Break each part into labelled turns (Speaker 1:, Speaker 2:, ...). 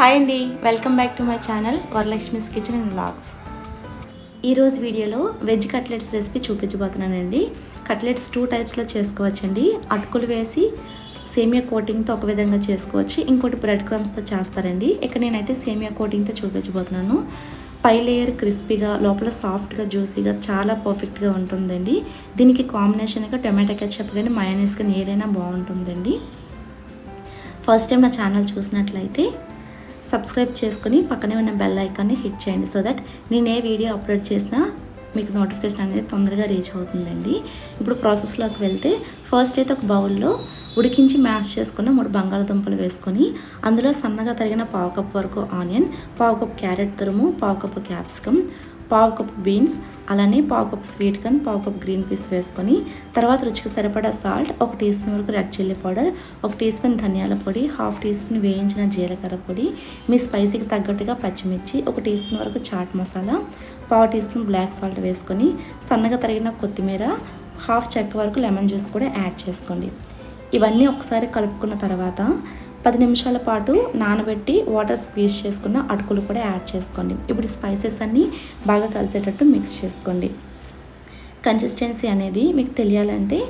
Speaker 1: Hi అండి. Welcome back to my channel Varalakshmi's kitchen and blogs ఈరోజు వీడియోలో veg cutlets recipe చూపించబోతున్నానండి. Cutlets two టైప్స్లో చేసుకోవచ్చండి. అటుకులు వేసి సేమియా కోటింగ్తో ఒక విధంగా చేసుకోవచ్చు. ఇంకోటి బ్రెడ్ క్రమ్స్తో చేస్తారండి. ఇక్కడ నేనైతే సేమియా కోటింగ్తో చూపించబోతున్నాను. పై లేయర్ క్రిస్పీగా లోపల సాఫ్ట్గా జ్యూసీగా చాలా పర్ఫెక్ట్గా ఉంటుందండి. దీనికి కాంబినేషన్గా టొమాటో కెచప్ కానీ మయోనీస్ కానీ ఏదైనా బాగుంటుందండి. ఫస్ట్ టైం నా ఛానల్ చూసినట్లయితే సబ్స్క్రైబ్ చేసుకుని పక్కనే ఉన్న బెల్ ఐకాన్ని హిట్ చేయండి సో దట్ నేను ఏ వీడియో అప్లోడ్ చేసినా మీకు నోటిఫికేషన్ అనేది తొందరగా రీచ్ అవుతుందండి. ఇప్పుడు ప్రాసెస్లోకి వెళ్తే ఫస్ట్ అయితే ఒక బౌల్లో ఉడికించి మ్యాష్ చేసుకున్న మూడు బంగాళదుంపలు వేసుకొని అందులో సన్నగా తరిగిన పావు కప్ వరకు ఆనియన్ పావు కప్ క్యారెట్ తురుము పావు కప్ క్యాప్సికమ్ పావు కప్ బీన్స్ అలానే పావు కప్ స్వీట్ కార్న్ పావు కప్ గ్రీన్ పీస్ వేసుకొని తర్వాత రుచికి సరిపడా సాల్ట్ ఒక టీ స్పూన్ వరకు రెడ్ చిల్లీ పౌడర్ ఒక టీ స్పూన్ ధనియాల పొడి హాఫ్ టీ స్పూన్ వేయించిన జీలకర్ర పొడి మీ స్పైసీకి తగ్గట్టుగా పచ్చిమిర్చి ఒక టీ స్పూన్ వరకు చాట్ మసాలా పావు టీ స్పూన్ బ్లాక్ సాల్ట్ వేసుకొని సన్నగా తరిగిన కొత్తిమీర హాఫ్ చెక్క వరకు లెమన్ జ్యూస్ కూడా యాడ్ చేసుకోండి. ఇవన్నీ ఒకసారి కలుపుకున్న తర్వాత పది నిమిషాల పాటు నానబెట్టి వాటర్ స్క్వీజ్ చేసుకున్న అటుకులు కూడా యాడ్ చేసుకోండి. ఇప్పుడు స్పైసెస్ అన్నీ బాగా కలిసేటట్టు మిక్స్ చేసుకోండి. కన్సిస్టెన్సీ అనేది మీకు తెలియాలంటే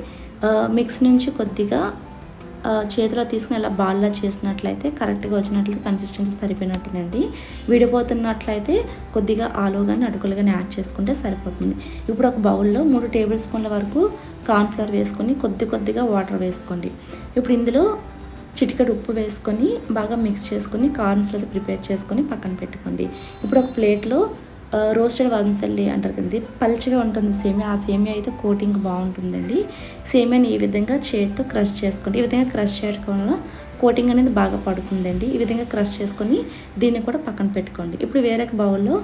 Speaker 1: మిక్స్ నుంచి కొద్దిగా చేతిలో తీసుకుని ఇలా బాల్లా చేసినట్లయితే కరెక్ట్గా వచ్చినట్లయితే కన్సిస్టెన్సీ సరిపోయినట్టునండి విడిపోతున్నట్లయితే కొద్దిగా ఆలు కానీ అటుకులు కానీ యాడ్ చేసుకుంటే సరిపోతుంది. ఇప్పుడు ఒక బౌల్లో మూడు టేబుల్ స్పూన్ల వరకు కార్న్ఫ్లవర్ వేసుకొని కొద్ది కొద్దిగా వాటర్ వేసుకోండి. ఇప్పుడు ఇందులో చిటికెడు ఉప్పు వేసుకొని బాగా మిక్స్ చేసుకొని కార్న్స్ అయితే ప్రిపేర్ చేసుకొని పక్కన పెట్టుకోండి. ఇప్పుడు ఒక ప్లేట్లో రోస్టెడ్ వంసల్లి అంటారు కదండి పల్చగా ఉంటుంది సేమియా ఆ సేమియా అయితే కోటింగ్ బాగుంటుందండి. సేమియాని ఈ విధంగా చేతితో క్రష్ చేసుకోండి. ఈ విధంగా క్రష్ చేయడం వల్ల కోటింగ్ అనేది బాగా పడుతుందండి. ఈ విధంగా క్రష్ చేసుకొని దీన్ని కూడా పక్కన పెట్టుకోండి. ఇప్పుడు వేరే బౌల్లో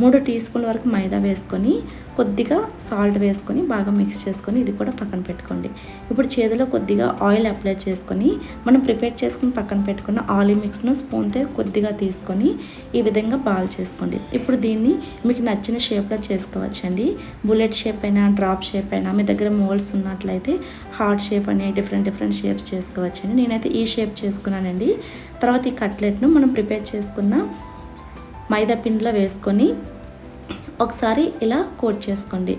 Speaker 1: మూడు టీ స్పూన్ల వరకు మైదా వేసుకొని కొద్దిగా సాల్ట్ వేసుకొని బాగా మిక్స్ చేసుకొని ఇది కూడా పక్కన పెట్టుకోండి. ఇప్పుడు చేతిలో కొద్దిగా ఆయిల్ అప్లై చేసుకొని మనం ప్రిపేర్ చేసుకుని పక్కన పెట్టుకున్న ఆలివ్ మిక్స్ను స్పూన్తో కొద్దిగా తీసుకొని ఈ విధంగా బాల్ చేసుకోండి. ఇప్పుడు దీన్ని మీకు నచ్చిన షేప్లో చేసుకోవచ్చండి. బుల్లెట్ షేప్ అయినా డ్రాప్ షేప్ అయినా మీ దగ్గర మోల్స్ ఉన్నట్లయితే హార్ట్ షేప్ అని డిఫరెంట్ డిఫరెంట్ షేప్స్ చేసుకోవచ్చండి. నేనైతే ఈ షేప్ చేసుకున్నానండి. తర్వాత ఈ కట్లెట్ను మనం ప్రిపేర్ చేసుకున్న మైదా పిండిలో వేసుకొని ఒకసారి ఇలా కోట్ చేసుకోండి.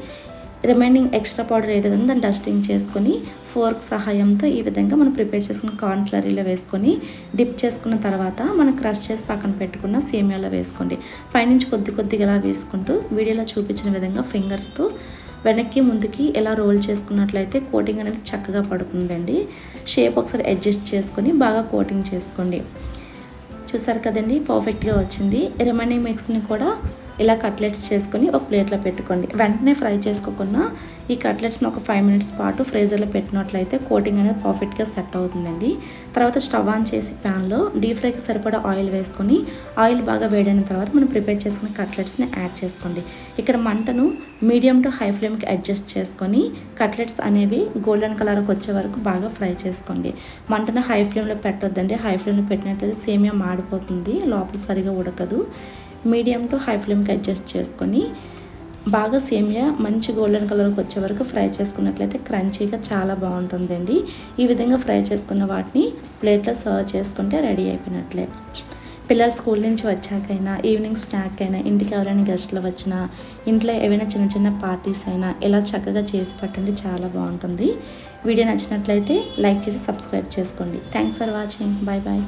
Speaker 1: రిమైనింగ్ ఎక్స్ట్రా పౌడర్ ఏదైతే దాన్ని డస్టింగ్ చేసుకొని ఫోర్క్ సహాయంతో ఈ విధంగా మనం ప్రిపేర్ చేసుకున్న కార్న్ స్లరీలో వేసుకొని డిప్ చేసుకున్న తర్వాత మనం క్రష్ చేసి పక్కన పెట్టుకున్న సేమియాలో వేసుకోండి. పైనుంచి కొద్ది కొద్దిగా ఇలా వేసుకుంటూ వీడియోలో చూపించిన విధంగా ఫింగర్స్తో వెనక్కి ముందుకి ఎలా రోల్ చేసుకున్నట్లయితే కోటింగ్ అనేది చక్కగా పడుతుందండి. షేప్ ఒకసారి అడ్జస్ట్ చేసుకొని బాగా కోటింగ్ చేసుకోండి. చూసారు కదండి పర్ఫెక్ట్గా వచ్చింది. రిమైనింగ్ మిక్స్ని కూడా ఇలా కట్లెట్స్ చేసుకొని ఒక ప్లేట్లో పెట్టుకోండి. వెంటనే ఫ్రై చేసుకోకుండా ఈ కట్లెట్స్ని ఒక ఫైవ్ మినిట్స్ పాటు ఫ్రీజర్లో పెట్టినట్లయితే కోటింగ్ అనేది పర్ఫెక్ట్గా సెట్ అవుతుందండి. తర్వాత స్టవ్ ఆన్ చేసి ప్యాన్లో డీప్ ఫ్రైకి సరిపడా ఆయిల్ వేసుకొని ఆయిల్ బాగా వేడైన తర్వాత మనం ప్రిపేర్ చేసుకున్న కట్లెట్స్ని యాడ్ చేసుకోండి. ఇక్కడ మంటను మీడియం టు హై ఫ్లేమ్కి అడ్జస్ట్ చేసుకొని కట్లెట్స్ అనేవి గోల్డెన్ కలర్కి వచ్చే వరకు బాగా ఫ్రై చేసుకోండి. మంటను హై ఫ్లేమ్లో పెట్టొద్దండి. హై ఫ్లేమ్లో పెట్టినట్లయితే సేమియా మాడిపోతుంది. లోపల సరిగా ఉడకదు. మీడియం టు హై ఫ్లేమ్కి అడ్జస్ట్ చేసుకొని బాగా సేమియా మంచి గోల్డెన్ కలర్కి వచ్చే వరకు ఫ్రై చేసుకున్నట్లయితే క్రంచీగా చాలా బాగుంటుందండి. ఈ విధంగా ఫ్రై చేసుకున్న వాటిని ప్లేట్లో సర్వ్ చేసుకుంటే రెడీ అయిపోయినట్లే. పిల్లలు స్కూల్ నుంచి వచ్చాకైనా ఈవినింగ్ స్నాక్ అయినా ఇంటికి ఎవరైనా గెస్ట్లు వచ్చినా ఇంట్లో ఏవైనా చిన్న చిన్న పార్టీస్ అయినా ఇలా చక్కగా చేసి పెట్టండి చాలా బాగుంటుంది. వీడియో నచ్చినట్లయితే లైక్ చేసి సబ్స్క్రైబ్ చేసుకోండి. Thanks for watching bye bye